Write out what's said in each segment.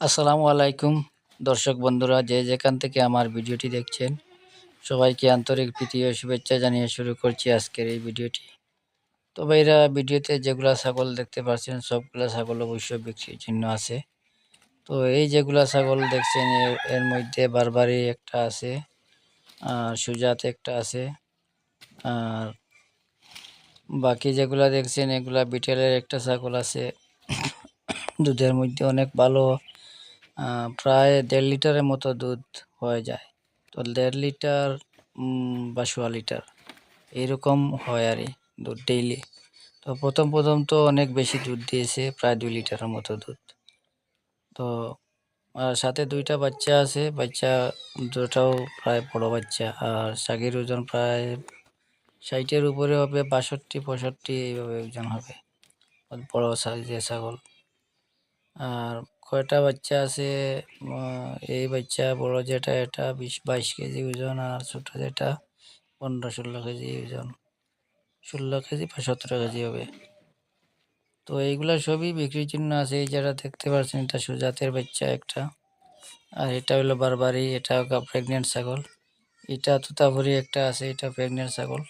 আসসালামু আলাইকুম, দর্শক বন্ধুরা, যে যেখান থেকে আমার ভিডিওটি দেখছেন, সবাইকে আন্তরিক প্রীতি ও শুভেচ্ছা জানিয়ে শুরু করছি আজকের এই ভিডিওটি। তো ভাইরা ভিডিওতে যেগুলা ছাগল দেখতে পাচ্ছেন, সবগুলা ছাগল অবশ্য বিক্রির জন্য আছে। তো এই যেগুলা ছাগল দেখছেন এর- মধ্যে বারবারি একটা আছে, আর সুজাত একটা আছে, আর বাকি যেগুলা দেখছেন, এগুলা বিটেলের একটা ছাগল আছে। দুধের মধ্যে অনেক ভালো প্রায় দেড় লিটারের মতো দুধ হয়ে যায়। তো দেড় লিটার বা সোয়া লিটার, এরকম হয় আর দুধ ডেইলি তো প্রথম প্রথম তো অনেক বেশি দুধ দিয়েছে, প্রায় দুই লিটারের মতো দুধ। তো, আর সাথে দুইটা বাচ্চা আছে, বাচ্চা দুটাও প্রায় বড় বাচ্চা, আর শাগির ওজন প্রায় ষাটের উপরে হবে, বাষট্টি, পঁয়ষট্টি, এইভাবে ওজন হবে। বড় সাইজের ছাগল। আর কয়টা বাচ্চা আছে? এই বাচ্চা বড় যেটা, এটা বিশ, বাইশ কেজি ওজন আর ছোট যেটা পনেরো ষোলো কেজি ওজন। ষোলো কেজি বা সতেরো কেজি হবে। তো এইগুলা সবই বিক্রির জন্য আছে। এই যেটা দেখতে পাচ্ছেন এটা সুজাতের বাচ্চা একটা। আর এটা হলো বারবারি এটা প্রেগনেন্ট ছাগল। এটা তুতাপুরি একটা আছে, এটা প্রেগনেন্ট ছাগল।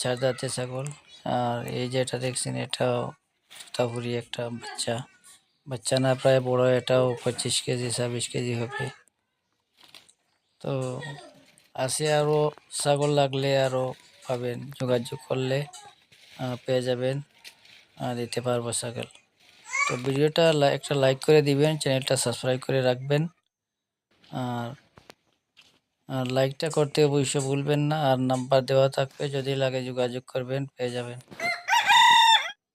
চার দাঁতের ছাগল। আর এই যেটা দেখছেন, এটাও তুতাপুরি একটা বাচ্চা। বাচ্চা না প্রায় বড়, এটাও পঁচিশ কেজি, ছাব্বিশ কেজি হবে। তো আছে আরও ছাগল লাগলে আরও পাবেন, যোগাযোগ করলে পেয়ে যাবেন দিতে পারব ছাগল। তো ভিডিওটা একটা লাইক করে দিবেন, চ্যানেলটা সাবস্ক্রাইব করে রাখবেন। আর আর লাইকটা করতে অবশ্য ভুলবেন না, আর নাম্বার দেওয়া থাকবে, যদি লাগে যোগাযোগ করবেন, পেয়ে যাবেন।